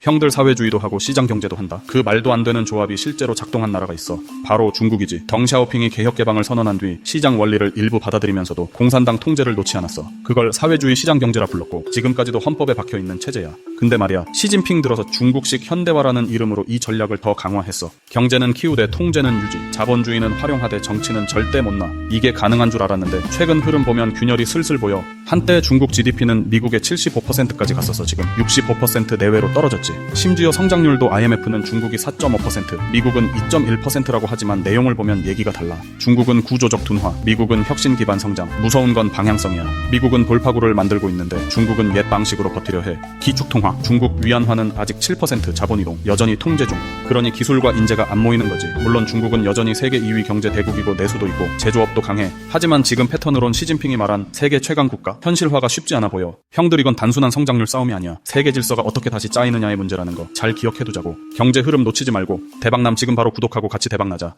형들 사회주의도 하고 시장 경제도 한다. 그 말도 안 되는 조합이 실제로 작동한 나라가 있어. 바로 중국이지. 덩샤오핑이 개혁 개방을 선언한 뒤 시장 원리를 일부 받아들이면서도 공산당 통제를 놓지 않았어. 그걸 사회주의 시장 경제라 불렀고 지금까지도 헌법에 박혀 있는 체제야. 근데 말이야. 시진핑 들어서 중국식 현대화라는 이름으로 이 전략을 더 강화했어. 경제는 키우되 통제는 유지, 자본주의는 활용하되 정치는 절대 못 나. 이게 가능한 줄 알았는데 최근 흐름 보면 균열이 슬슬 보여. 한때 중국 GDP는 미국의 75%까지 갔었어. 지금 65% 내외로 떨어졌지. 심지어 성장률도 IMF는 중국이 4.5%, 미국은 2.1%라고 하지만 내용을 보면 얘기가 달라. 중국은 구조적 둔화, 미국은 혁신 기반 성장. 무서운 건 방향성이야. 미국은 돌파구를 만들고 있는데 중국은 옛 방식으로 버티려 해. 기축 통화. 중국 위안화는 아직 7% 자본 이동, 여전히 통제 중. 그러니 기술과 인재가 안 모이는 거지. 물론 중국은 여전히 세계 2위 경제 대국이고 내수도 있고 제조업도 강해. 하지만 지금 패턴으론 시진핑이 말한 세계 최강 국가 현실화가 쉽지 않아 보여. 형들 이건 단순한 성장률 싸움이 아니야. 세계 질서가 어떻게 다시 짜이느냐의 문제라는 거 잘 기억해두자고. 경제 흐름 놓치지 말고 대박남 지금 바로 구독하고 같이 대박나자.